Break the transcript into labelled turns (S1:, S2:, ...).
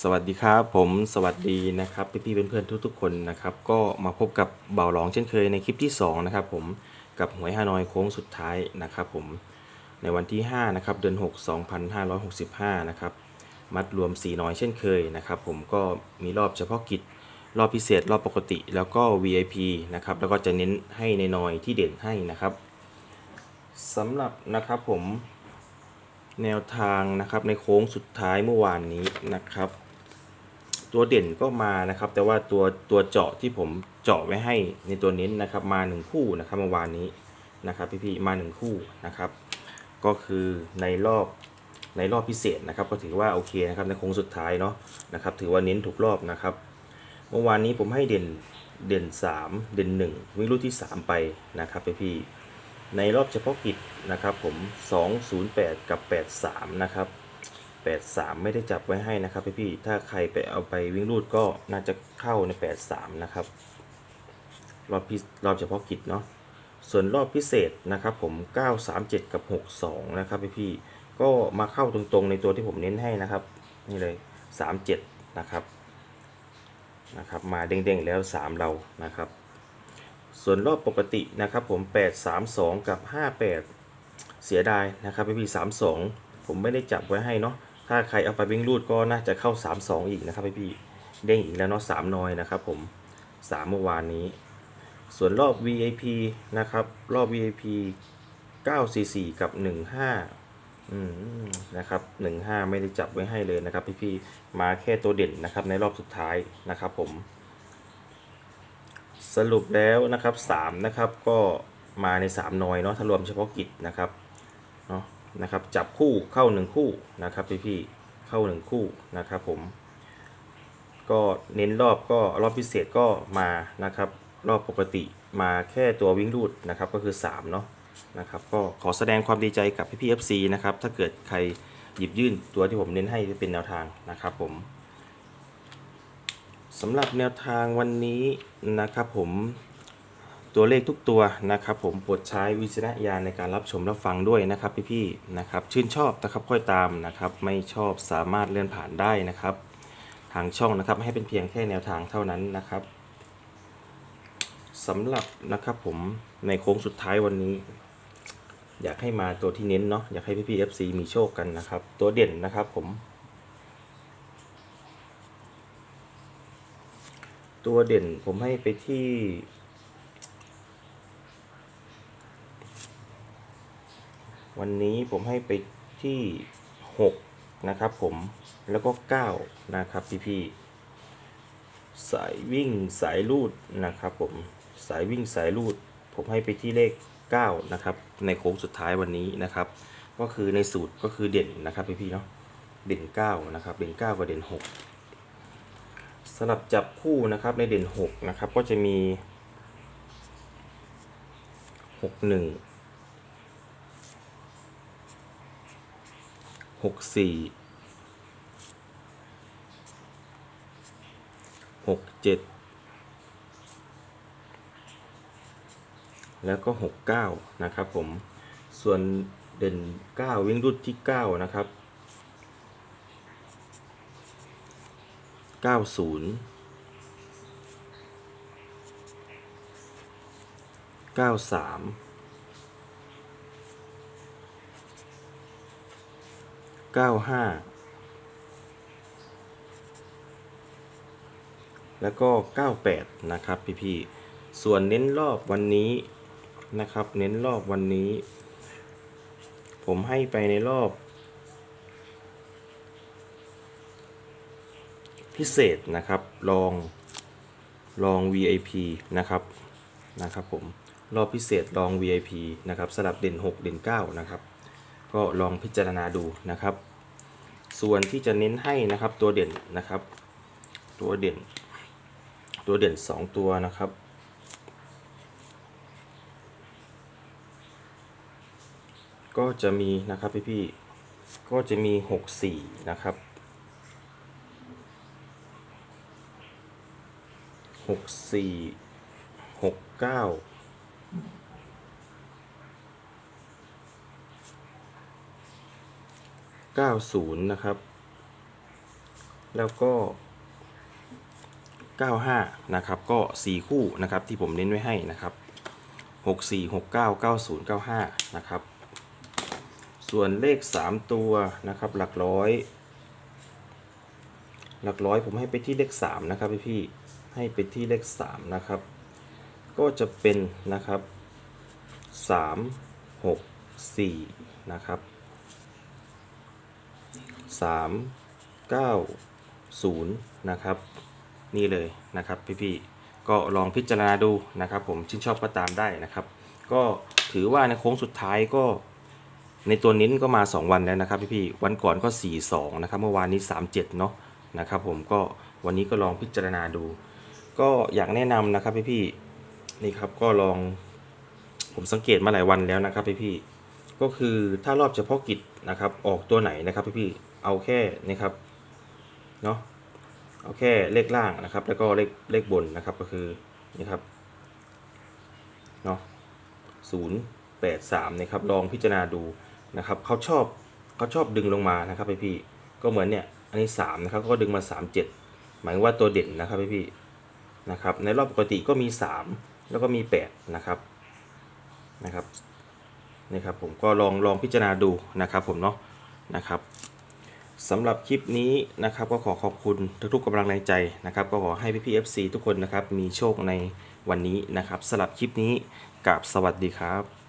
S1: สวัสดีครับผมสวัสดีนะครับพี่พี่ๆเพื่อนๆทุกๆ คนนะครับก็มาพบกับเบาหลองเช่นเคยในคลิปที่2นะครับผมกับหวยฮานอยโค้งสุดท้ายนะครับผมในวันที่5นะครับเดือน6 2565นะครับมัดรวม4น้อยเช่นเคยนะครับผมก็มีรอบเฉพาะกิจรอบพิเศษรอบปกติแล้วก็ VIP นะครับแล้วก็จะเน้นให้ในน้อยที่เด่นให้นะครับสำหรับนะครับผมแนวทางนะครับในโค้งสุดท้ายเมื่อวานนี้นะครับ ตัวเด่นก็มานะครับ แต่ว่าตัวตัวเจาะที่ผมเจาะไว้ให้ในตัวเน้นนะครับ มาหนึ่งคู่นะครับเมื่อวานนี้นะครับพี่ๆมาหนึ่งคู่นะครับ ก็คือในรอบในรอบพิเศษนะครับ ก็ถือว่าโอเคนะครับในโค้งสุดท้ายเนาะนะครับ ถือว่าเน้นถูกรอบนะครับ เมื่อวานนี้ผมให้เด่นเด่น 3 เด่น 1 วิ่งรูดที่ 3 ไปนะครับพี่ๆในรอบเฉพาะกิจนะครับผม 208 กับ 83 นะครับ 83 ไม่ได้จับไว้ให้นะครับพี่ๆถ้าใครไปเอาไปวิ่งรูดก็น่าจะเข้าใน 83 นะครับรอบพิรอบเฉพาะกิจเนาะส่วนรอบพิเศษนะครับผม 937 กับ 62 นะครับพี่ๆก็มาเข้าตรงๆในตัวที่ผมเน้นให้นะครับ นี่เลย 37 นะครับนะครับ มาเด้งๆแล้ว 3 เรานะครับ ส่วนรอบปกตินะครับผม 832 กับ 58 เสียดายนะครับพี่ๆ32 ผมไม่ได้จับไว้ให้เนาะ ถ้าใครเอาไปวิ่งรูดก็น่าจะเข้า 32 อีกนะครับพี่ๆเด้งอีกแล้วเนาะ3นอยนะครับผม3เมื่อวานนี้ ส่วนรอบ VIP นะครับรอบ VIP 944 กับ 15อืมนะครับ15 ไม่ได้จับไว้ให้เลยนะครับพี่ๆมาแค่ตัวเด่นนะครับในรอบสุดท้ายนะครับผม สรุปแล้วนะครับ3นะครับก็มาใน 3 นอยเนาะถ้ารวมเฉพาะกิจนะครับ นะครับ จับคู่เข้า1คู่นะครับพี่ๆเข้า1คู่นะครับผม ก็เน้นรอบก็รอบพิเศษก็มานะครับ รอบปกติมาแค่ตัววิ่งรูดนะครับก็คือ3เนาะนะครับก็ขอแสดงความดีใจกับพี่ๆ FC นะครับถ้าเกิดใครหยิบยื่นตัวที่ผมเน้นให้เป็นแนวทางนะครับผมสำหรับแนวทางวันนี้นะครับผม ตัวเลขทุกตัวนะครับผมโปรดใช้วิจารณญาณในการรับชมรับฟังด้วยนะครับพี่ๆนะครับชื่นชอบนะครับค่อยตามนะครับไม่ชอบสามารถเลื่อนผ่านได้นะครับ ทางช่องนะครับให้เป็นเพียงแค่แนวทางเท่านั้นนะครับสำหรับนะครับผมในโค้งสุดท้ายวันนี้ อยากให้มาตัวที่เน้นเนาะอยากให้พี่พีเอฟซีมีโชคกันนะครับ ตัวเด่นนะครับผม ตัวเด่นผมให้ไปที่ วันนี้ผมให้ไปที่ 6 นะครับผมแล้วก็ 9 นะครับพี่ๆสายวิ่งสายลูดนะครับผมสายวิ่งสายลูด ผมให้ไปที่เลข 9 นะครับ ในโค้งสุดท้ายวันนี้นะครับ ก็คือในสูตรก็คือเด่นนะครับพี่ๆเนาะเด่น 9 นะครับ เด่น 9กับเด่น 6สำหรับจับคู่นะครับในเด่น 6 นะครับ ก็จะมี 6 หกสี่หกเจ็ดแล้วก็ 69 นะครับผม ส่วนเด่น 9 วิ่งรุ่นที่ 9 นะครับ 90 93 เก้าห้าแล้วก็เก้าแปดนะครับ พี่ๆ ส่วนเน้นรอบวันนี้นะครับ เน้นรอบวันนี้ ผมให้ไปในรอบ พิเศษนะครับ ลอง ลอง VIP นะครับ นะครับผม รอบพิเศษลอง VIP นะครับ สลับเด่น 6 เด่น 9 นะครับ ก็ลองพิจารณาดูนะครับ ส่วนที่จะเน้นให้นะครับตัวเด่นนะครับ ตัวเด่น ตัวเด่น 2 ตัวนะครับ ก็จะมีนะครับพี่ๆก็จะมี 6 4 นะครับ 6 4 6 9 90 นะครับ แล้วก็ 95 นะครับ ก็ 4 คู่นะครับที่ผมเน้นไว้ให้นะครับ 64 69 90 95 นะครับ ส่วนเลข 3 ตัวนะครับหลักร้อย หลักร้อยผมให้ไปที่เลข 3 นะครับพี่พี่ให้ไปที่เลข 3 นะครับ ก็จะเป็นนะครับ 3 6 4 นะครับ 3 9 0 นะครับ นี่เลยนะครับพี่ๆก็ลองพิจารณาดูนะครับ ผมชื่นชอบก็ตามได้นะครับ ก็ถือว่าในโค้งสุดท้ายก็ในตัวนิ้นก็มา 2 วันแล้วนะครับพี่ๆวันก่อนก็ 4 2 นะครับ เมื่อวานนี้ 3 7 เนาะนะครับ ผมก็วันนี้ก็ลองพิจารณาดู ก็อยากแนะนำนะครับพี่ๆนี่ครับก็ลองผมสังเกตมาหลายวันแล้วนะครับพี่ๆก็คือถ้ารอบเฉพาะกิจนะครับ ออกตัวไหนนะครับพี่ๆ เอาแค่นะครับเนาะเอาแค่เลขล่างนะครับ แล้วก็เลขเลขบนนะครับก็คือนี่ครับเนาะศูนย์แปดสามนะครับลองพิจารณาดูนะครับเขาชอบเขาชอบดึงลงมานะครับพี่พี่ก็เหมือนเนี่ยอันนี้สามนะครับก็ดึงมาสามเจ็ดหมายว่าตัวเด่นนะครับพี่พี่นะครับในรอบปกติก็มีสามแล้วก็มีแปดนะครับนะครับนี่ครับผมก็ลองลองพิจารณาดูนะครับผมเนาะนะครับ สำหรับคลิปนี้นะครับก็ขอขอบคุณทุกๆกำลังใจนะครับ ก็ขอให้พี่ๆ FC ทุกคนนะครับมีโชคในวันนี้นะครับสำหรับคลิปนี้กับสวัสดีครับ